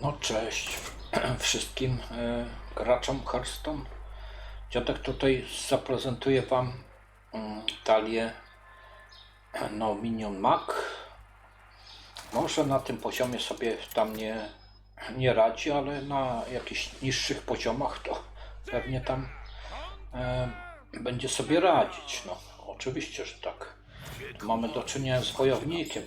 No cześć wszystkim e, graczom Hearthstone. Dziadek tutaj zaprezentuje Wam mm, talię no Minion Mac. Może na tym poziomie sobie tam nie, nie radzi, ale na jakichś niższych poziomach to pewnie tam e, będzie sobie radzić. No oczywiście, że tak. Mamy do czynienia z wojownikiem.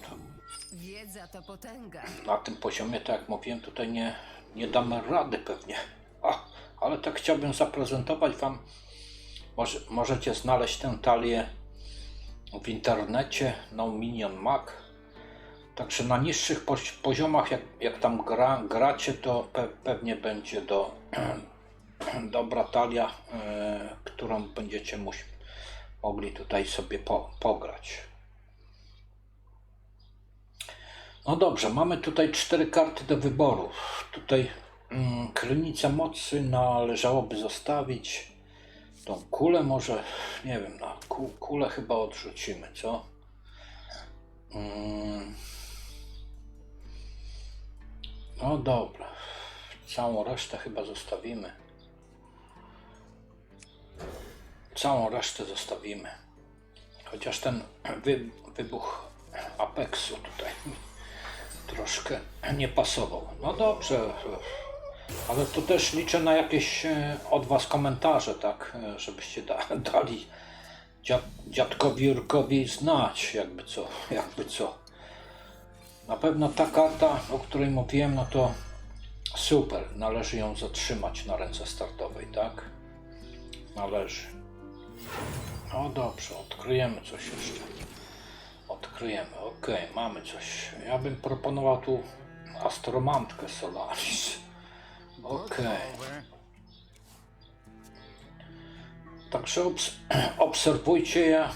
Wiedza to potęga. na tym poziomie, tak jak mówiłem, tutaj nie, nie damy rady pewnie. Ale tak chciałbym zaprezentować Wam. Może, możecie znaleźć tę talię w internecie No Minion Mac. Także na niższych poz- poziomach, jak, jak tam gra, gracie, to pe, pewnie będzie do, dobra talia, e, którą będziecie muś, mogli tutaj sobie po, pograć. No dobrze, mamy tutaj cztery karty do wyboru. Tutaj mm, krynica mocy należałoby zostawić. Tą kulę może, nie wiem, na ku, kulę chyba odrzucimy, co? Mm. No dobra, całą resztę chyba zostawimy. Całą resztę zostawimy. Chociaż ten wy, wybuch Apexu tutaj troszkę nie pasował. No dobrze, ale to też liczę na jakieś e, od Was komentarze, tak, e, żebyście da, dali dziad, dziadkowi Jurkowi znać, jakby co, jakby co. Na pewno ta karta, o której mówiłem, no to super, należy ją zatrzymać na ręce startowej, tak? Należy. No dobrze, odkryjemy coś jeszcze. Odkryjemy, ok, mamy coś. Ja bym proponował tu astromantkę Solaris. Ok. Także obs obserwujcie je.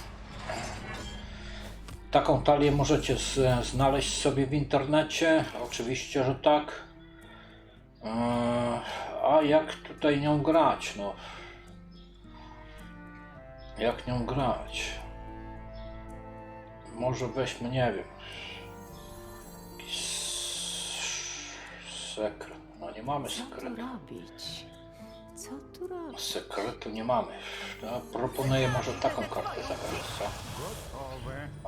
Taką talię możecie znaleźć sobie w internecie. Oczywiście, że tak. Eee, A jak tutaj nią grać? No. Jak nią grać? Może weźmy, nie wiem. Sekret. No nie mamy Co tu sekretu. robić? Co tu robić? Sekretu nie mamy. Ja proponuję może taką kartę zagrać, co?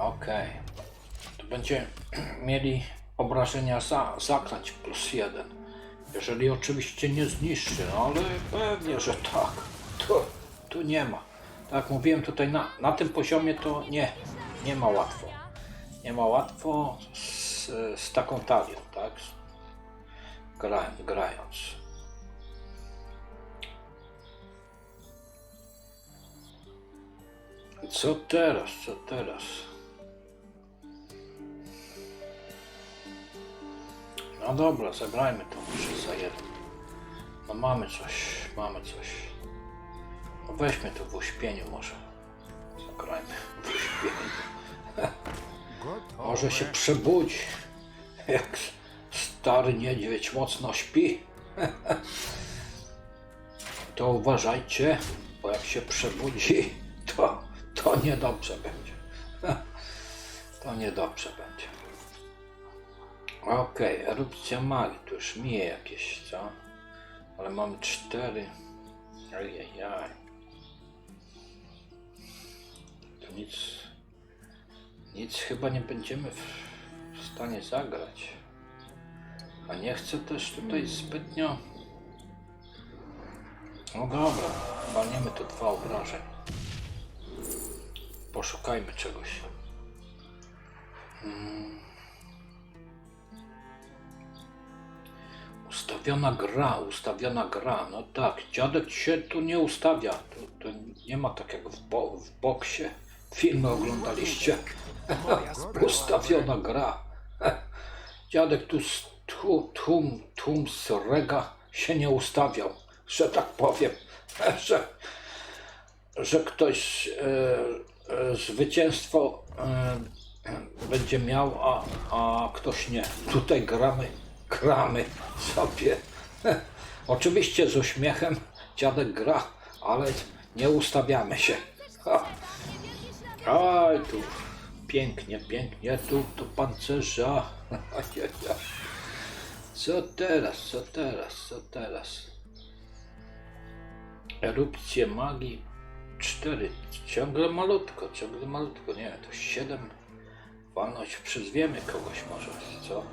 Okej. Tu będzie mieli obrażenia za, zaklać plus jeden. Jeżeli oczywiście nie zniszczy, no ale pewnie, że tak. Tu, tu nie ma. Tak jak mówiłem, tutaj na, na tym poziomie to nie, nie ma łatwo. Nie ma łatwo z, z taką talią, tak? Gra, grając. Co teraz? Co teraz? No dobra, zagrajmy to może za jeden. No mamy coś, mamy coś. No weźmy to w uśpieniu może. Uśpieniu. Może się przebudzi. Jak stary niedźwiedź mocno śpi. To uważajcie, bo jak się przebudzi, to, to niedobrze będzie. To niedobrze będzie. Okej, erupcja magii, to już mije jakieś, co? Ale mamy cztery. Ajajaj. Nic, nic chyba nie będziemy w, stanie zagrać. A nie chcę też tutaj zbytnio... No dobra, walniemy tu dwa obrażeń. Poszukajmy czegoś. Hmm. Ustawiona gra, ustawiona gra. No tak, dziadek się tu nie ustawia. Tu nie ma tak jak w, bo, w boksie. Filmy oglądaliście. ustawiona gra. Dziadek tu tłum, tłum z rega się nie ustawiał, że tak powiem, że, że ktoś e, e, zwycięstwo e, będzie miał, a, a ktoś nie. Tutaj gramy, gramy sobie. Oczywiście z uśmiechem dziadek gra, ale nie ustawiamy się. Ha. Aj, tu pięknie, pięknie, tu, tu pancerza. Co teraz, co teraz, co teraz? Erupcje magii 4. Ciągle malutko, ciągle malutko. Nie, to 7. Walność przyzwiemy kogoś może, co?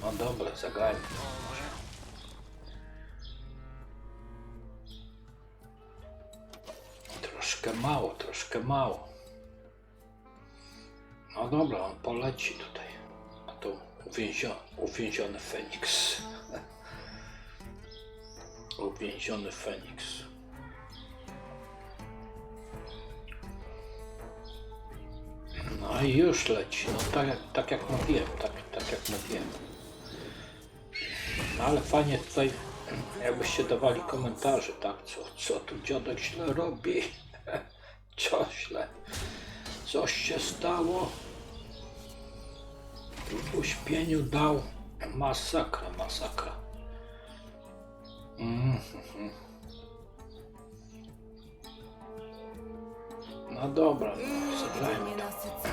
No dobra, zagrajmy może. Troszkę mało, troszkę mało. No dobra, on poleci tutaj. A to uwięzio, uwięziony Feniks. uwięziony Feniks. No i już leci. No tak, tak jak mówiłem, tak, tak jak mówiłem. No ale fajnie tutaj, jakbyście dawali komentarze, tak? Co, co tu dziadek źle robi? Co źle? Coś się stało? W uśpieniu dał masakra, masakra. Mhm. No dobra, no, to.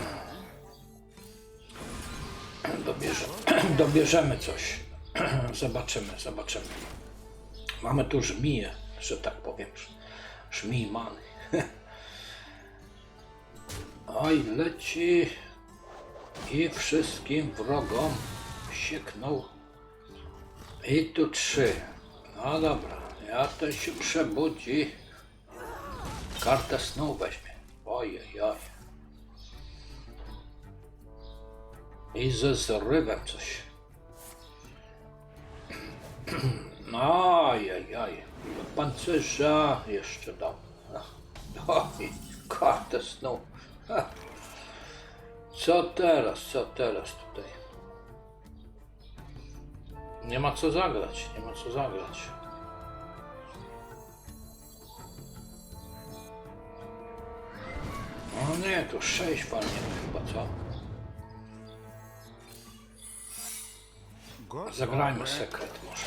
Dobierze, dobierzemy coś. Zobaczymy, zobaczymy. Mamy tu żmiję, że tak powiem. Żmij many. Oj, leci i wszystkim wrogom sieknął. I tu trzy. No dobra, ja ten się przebudzi. Kartę snu weźmie. Ojej, oj. I ze zrywem coś. Ajajaj, do pancerza jeszcze dał. Oj, kartę snu. Co teraz, co teraz tutaj? Nie ma co zagrać, nie ma co zagrać. O nie, tu sześć walniemy chyba, co? Zagrajmy sekret może.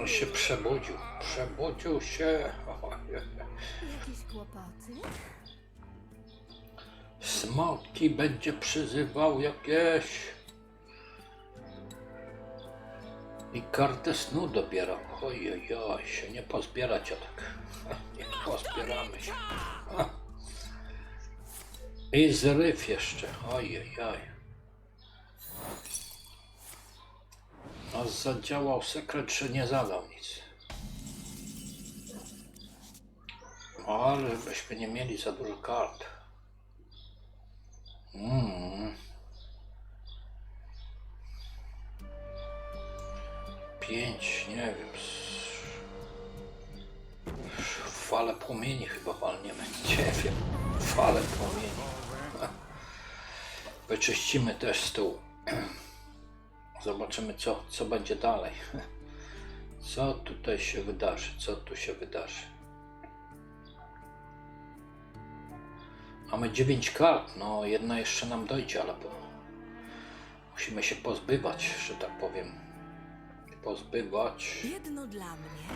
On się przebudził. Przebudził się. Jakieś kłopoty? Smoki będzie przyzywał jakieś. I kartę snu dobierał. Ojej, się nie pozbierać tak. Nie pozbieramy się. I zryw jeszcze. Ojej, A zadziałał sekret, że nie zadał nic. Ale byśmy nie mieli za dużo kart. Mm. Pięć, nie wiem. Fale płomieni chyba walniemy. Nie wiem. Fale płomieni. Wyczyścimy też stół. Zobaczymy, co, co będzie dalej. Co tutaj się wydarzy? Co tu się wydarzy? Mamy 9 kart. No, jedna jeszcze nam dojdzie, ale po... musimy się pozbywać, że tak powiem. Pozbywać. Jedno dla mnie,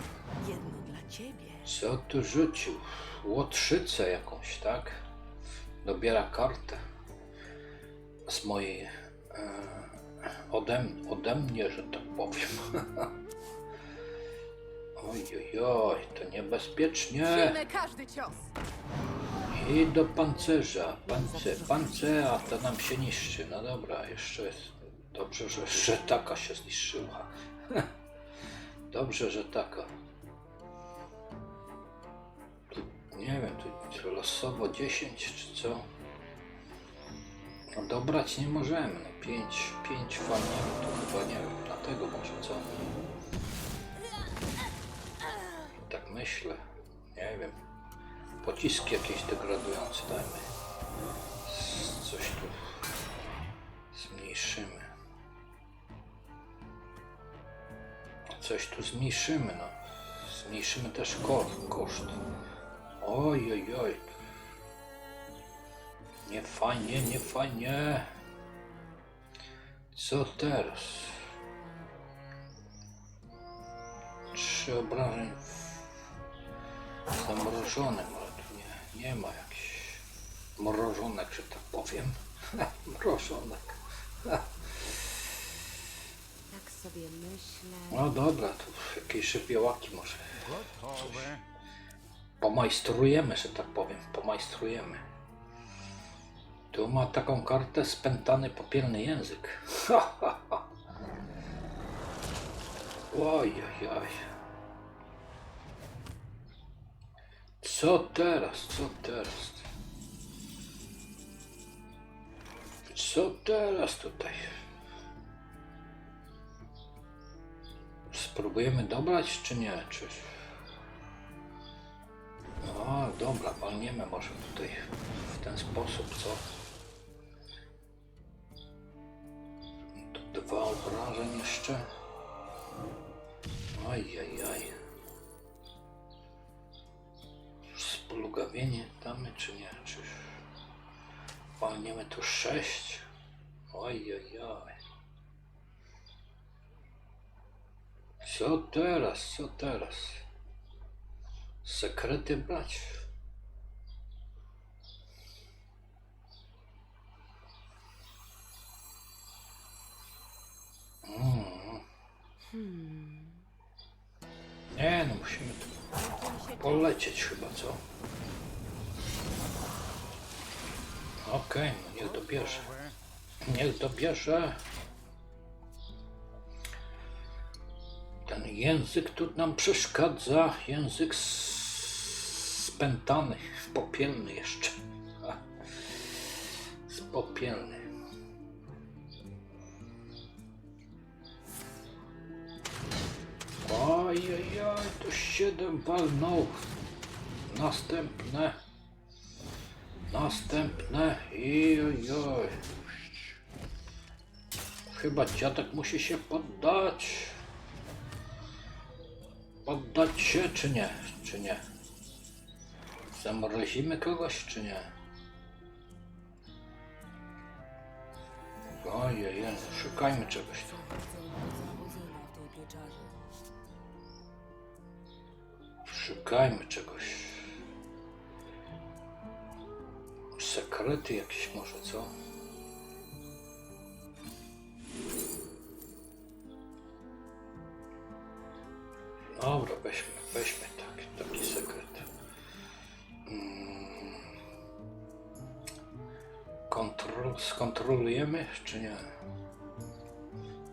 jedno dla ciebie. Co tu rzucił? Łotrzycę jakąś, tak? Dobiera kartę z mojej. E, ode, ode mnie, że tak powiem. Oj, oj, oj, to niebezpiecznie. Przyjmę każdy cios. I do pancerza. Pance, pance, a to nam się niszczy. No dobra, jeszcze jest. Dobrze, że, że taka się zniszczyła. Dobrze, że taka. Nie wiem, tu, losowo 10 czy co? No dobrać nie możemy. No 5, 5 falniemy, to chyba nie wiem, dlatego może co? Tak myślę. Nie wiem. Pociski jakieś degradujące dajmy. Coś tu zmniejszymy. Coś tu zmniejszymy, no. Zmniejszymy też ko- koszt. Oj, oj, oj. Nie fajnie, nie fajnie. Co teraz? Trzy obrażeń zamrożonym, nie, ma jakichś mrożonek, że tak powiem. Mrożonek. sobie myślę. No dobra, to jakieś żywiołaki może. Gotowe. Pomajstrujemy, że tak powiem. Pomajstrujemy. Tu ma taką kartę spętany popielny język. Ha, ha, ha. Oj, oj, oj. Co teraz? Co teraz? Co teraz tutaj? Spróbujemy dobrać, czy nie? Czy... No dobra, walniemy może tutaj w ten sposób, co? Dwa obrażeń jeszcze. Ajajaj. Splugawienie damy czy nie? Czy walniemy tu sześć? Ajajaj. Co teraz? Co teraz? Sekrety brać. Mm. Nie, no musimy tu polecieć chyba, co? Okej, no niech dobierze. Niech dobierze. Ten język tu nam przeszkadza. Język spętany, popielny jeszcze. Ha. Ojej, to siedem walnął. Następne. Następne. Ojoj. Chyba dziadek musi się poddać. Poddać się, czy nie? Czy nie? Zamrozimy kogoś, czy nie? Ojej, szukajmy czegoś. Szukajmy czegoś. Sekrety jakieś może, co? Dobra, weźmy, weźmy taki, taki sekret. Mm. Kontrol, skontrolujemy, czy nie?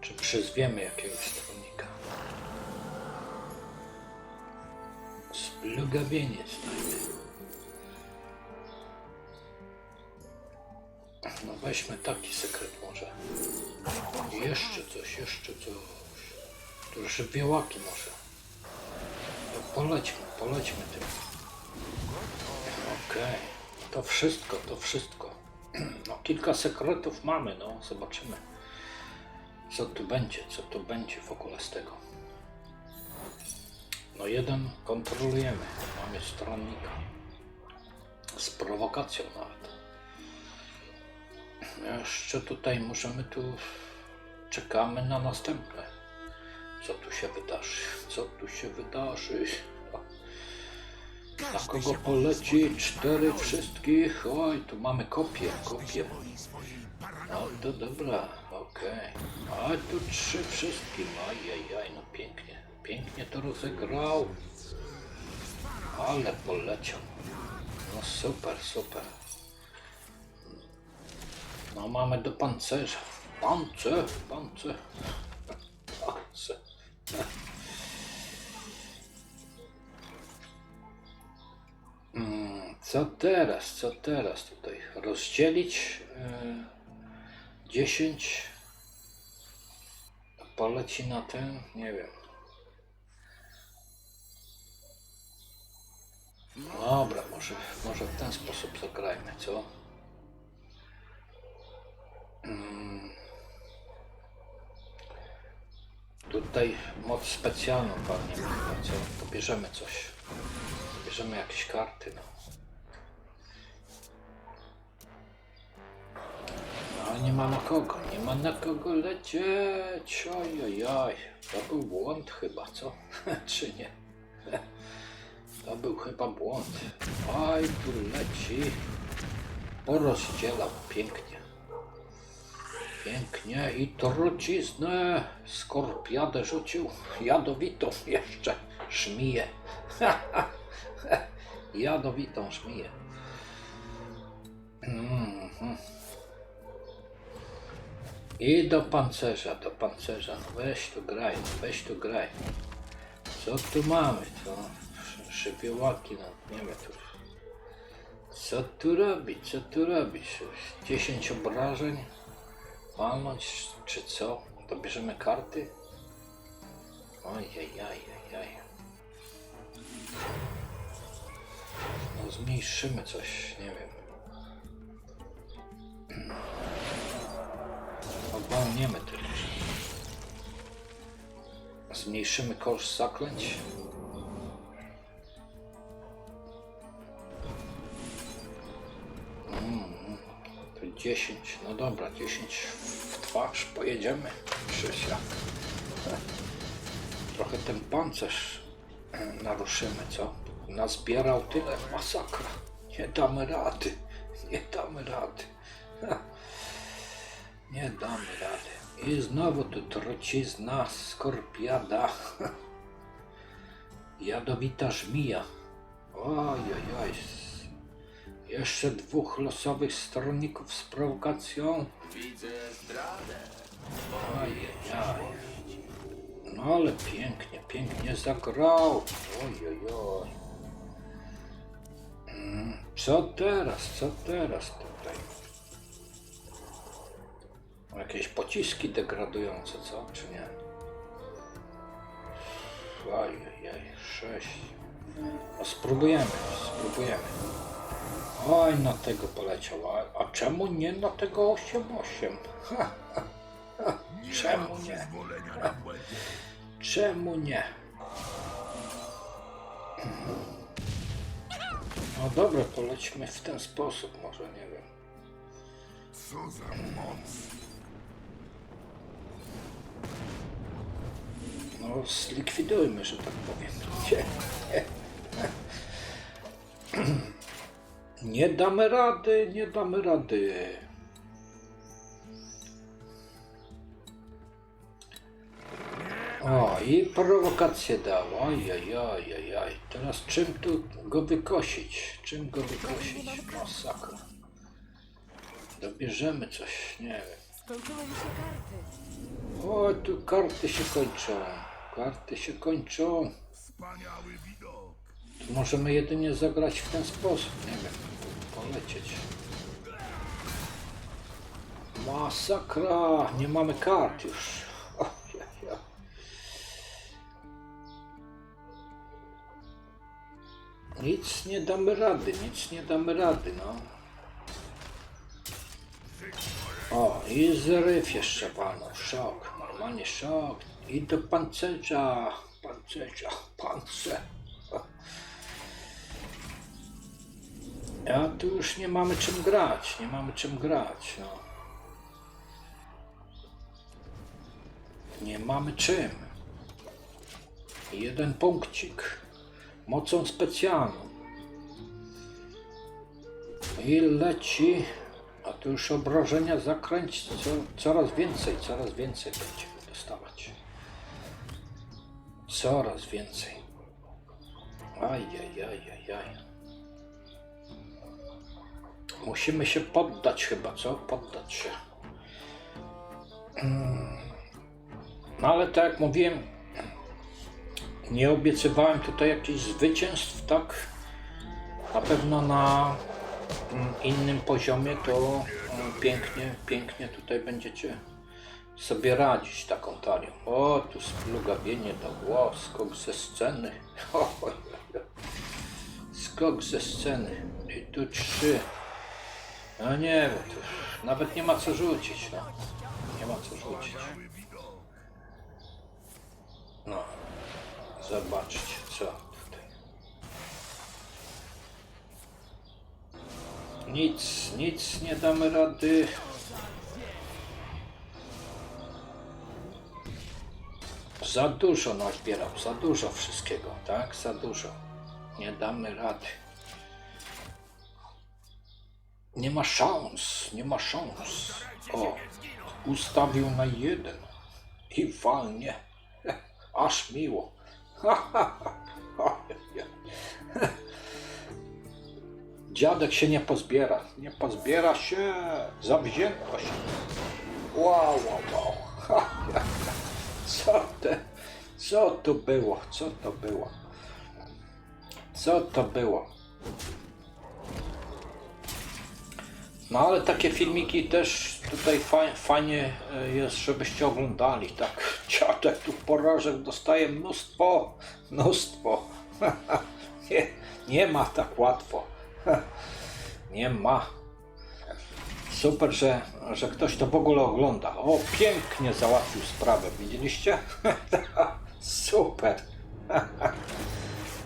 Czy przyzwiemy jakiegoś? Splugawienie znajdę. No weźmy taki sekret może. Jeszcze coś, jeszcze coś. Tu żywiołaki może. No polećmy, polećmy tym. Okej. To wszystko, to wszystko. No kilka sekretów mamy, no zobaczymy. Co tu będzie, co tu będzie w ogóle z tego. No jeden kontrolujemy. Mamy stronnika. Z prowokacją nawet. Jeszcze tutaj możemy tu... Czekamy na następne. Co tu się wydarzy? Co tu się wydarzy? Na kogo poleci? Cztery wszystkich. Oj, tu mamy kopię, kopię. No to dobra, okej. A tu trzy wszystkim. Ajajaj, no pięknie. Pięknie to rozegrał. Ale poleciał. No super, super. No mamy do pancerza. Pancer, pancer. Pancer. Mm, Co teraz? Co teraz tutaj? Rozdzielić y, 10 poleci na ten? Nie wiem. Dobra, może, może w ten sposób zagrajmy, co? Mm. Tutaj moc specjalną mamy, co? To bierzemy coś. Bierzemy jakieś karty, no. No, nie ma na kogo, nie ma na kogo lecieć. Ojojoj, to był błąd chyba, co? Czy nie? To był chyba błąd. Oj, tu leci. Porozdzielał pięknie. Pięknie i truciznę skorpiadę rzucił. Jadowitą jeszcze szmiję. Jadowitą szmiję. Mhm. I do pancerza, do pancerza. No weź tu graj, weź tu graj. Co tu mamy? To szy- szybiołaki, no nie wiem tu. Co tu robić? Co tu robisz? 10 obrażeń? Walnąć czy co? Dobierzemy karty? Ojejajajaj. No zmniejszymy coś, nie wiem. Obalniemy tylko. Zmniejszymy koszt zaklęć. 10, no dobra, 10 w twarz pojedziemy. Krzysia. Trochę ten pancerz e, naruszymy, co? Nazbierał tyle masakra. Nie damy rady. Nie damy rady. Nie damy rady. I znowu tu trucizna, skorpiada. Jadowita żmija. Oj, oj, oj. Jeszcze dwóch losowych stronników z prowokacją. Widzę zdradę. Ajajaj. No ale pięknie, pięknie zagrał. Oj, oj, oj. Mm, Co teraz, co teraz tutaj? Jakieś pociski degradujące, co? Czy nie? Ajajaj, sześć. No spróbujemy, spróbujemy. Oj, na tego poleciał. A, a czemu nie na tego 8-8? Ha, ha, ha. Czemu nie? Czemu nie? No dobra, polećmy w ten sposób, może nie wiem. Co za moc! No, zlikwidujmy, że tak powiem. Nie, damy rady, nie damy rady. O, i prowokację dał. Ojej, Teraz czym tu go wykosić? Czym go wykosić? Masakra. Dobierzemy coś, nie wiem. Skończyły mi się karty. O, tu karty się kończą. Karty się kończą. Wspaniały widok! Tu możemy jedynie zagrać w ten sposób. Nie wiem, polecieć. Masakra! Nie mamy kart już. Nic nie damy rady, nic nie damy rady, no. O, i zryw jeszcze panu. Szok, normalnie szok. I do pancerza, pancerza, pancerz. A tu już nie mamy czym grać, nie mamy czym grać, no. Nie mamy czym. Jeden punkcik. Mocą specjalną. I leci. A tu już obrażenia zakręć co, coraz więcej, coraz więcej będziemy dostawać. Coraz więcej. Ajajajajaj. Musimy się poddać chyba, co? Poddać się. Mm. No ale tak jak mówiłem, nie obiecywałem tutaj jakichś zwycięstw, tak? Na pewno na mm, innym poziomie to mm, pięknie, pięknie tutaj będziecie sobie radzić taką talią. O, tu splugawienie do o, skok ze sceny. Skok ze sceny. I tu trzy. No nie wiem, to nawet nie ma co rzucić, no. Nie ma co rzucić. No, zobaczcie, co tutaj. Nic, nic nie damy rady. Za dużo nazbierał, za dużo wszystkiego, tak? Za dużo. Nie damy rady. Nie ma szans, nie ma szans. O, ustawił na jeden i walnie. Aż miło. Dziadek się nie pozbiera. Nie pozbiera się. Zawziętość. Wow, wow, wow. Co to, co to było? Co to było? Co to było? No ale takie filmiki też tutaj fa- fajnie e, jest, żebyście oglądali. Tak, dziadek tu porażek dostaje mnóstwo, mnóstwo. nie, nie ma tak łatwo. nie ma. Super, że, że ktoś to w ogóle ogląda. O, pięknie załatwił sprawę, widzieliście? Super.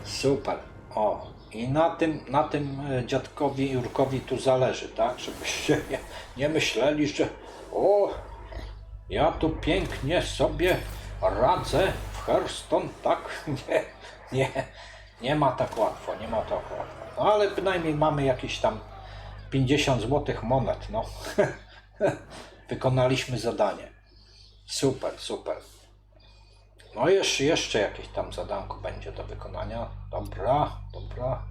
Super. O, i na tym, na tym e, dziadkowi Jurkowi tu zależy, tak? Żebyście nie, nie myśleli, że o, ja tu pięknie sobie radzę w Hearthstone, tak? Nie, nie, nie ma tak łatwo, nie ma tak łatwo. No, ale bynajmniej mamy jakieś tam 50 złotych monet, no. Wykonaliśmy zadanie. Super, super. No jeszcze, jeszcze jakieś tam zadanko będzie do wykonania. Dobra, dobra.